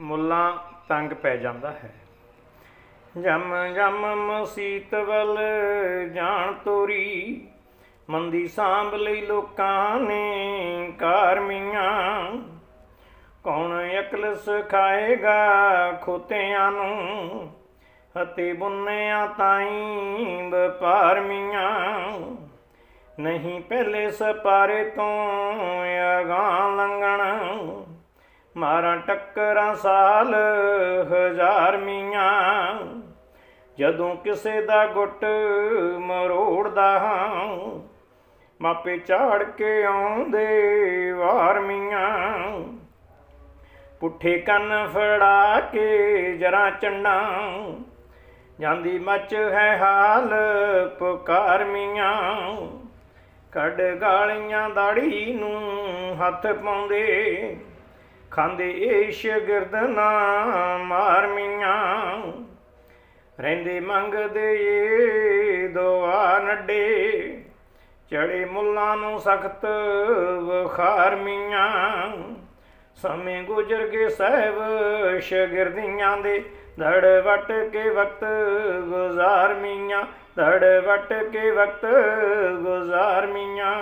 ਮੁੱਲਾਂ ਤੰਗ ਪੈ ਜਾਂਦਾ ਹੈ। ਜਮ ਜਮ ਮਸੀਤ ਵੱਲ ਜਾਣ ਤੋਰੀ, ਮੰਦੀ ਸਾਂਭ ਲਈ ਲੋਕਾਂ ਨੇ ਕਾਰਮੀਆਂ ਕੌਣ ਅਕਲ ਸਿਖਾਏਗਾ ਖੋਤਿਆਂ ਨੂੰ, ਅਤੇ ਬੁੰਨਿਆਂ ਤਾਈਂ ਵਪਾਰਮੀਆਂ ਨਹੀਂ ਪਹਿਲੇ ਸਪਾਰੇ ਤੋਂ ਅਗਾਂ ਮਾਰਾਂ ਟੱਕਰਾਂ ਸਾਲ, ਹਜ਼ਾਰ ਮੀਆਂ। ਜਦੋਂ ਕਿਸੇ ਦਾ ਗੁੱਟ ਮਰੋੜਦਾ ਹਾਂ, ਮਾਪੇ ਝਾੜ ਕੇ ਆਉਂਦੇ ਵਾਰ ਮੀਆਂ। ਪੁੱਠੇ ਕੰਨ ਫੜਾ ਕੇ ਜਰਾ ਚੰਡਾ ਜਾਂਦੀ ਮੱਚ ਹੈ ਹਾਲ ਪੁਕਾਰ ਮੀਆਂ। ਕੱਢ ਗਾਲੀਆਂ ਦਾੜੀ ਨੂੰ ਹੱਥ ਪਾਉਂਦੇ ਖਾਂਦੇ ਏ ਗਿਰਦਨਾ ਮਾਰ ਮੀਆਂ। ਰਹਿੰਦੇ ਮੰਗਦੇ ਏ ਦੁਆ ਨੱਡੇ। ਚੜੇ ਮੁੱਲਾਂ ਨੂੰ ਸਖਤ ਬੁਖਾਰ ਸਮੇਂ ਗੁਜ਼ਰ ਗਏ ਸਹਿਬ ਸ਼ਗਿਰਦੀਆਂ ਦੇ। ਧੜ ਵਟ ਕੇ ਵਕਤ ਗੁਜ਼ਾਰ ਮੀਆਂ। ਧੜ ਵਟ ਕੇ ਵਕਤ ਗੁਜ਼ਾਰ ਮੀਆਂ।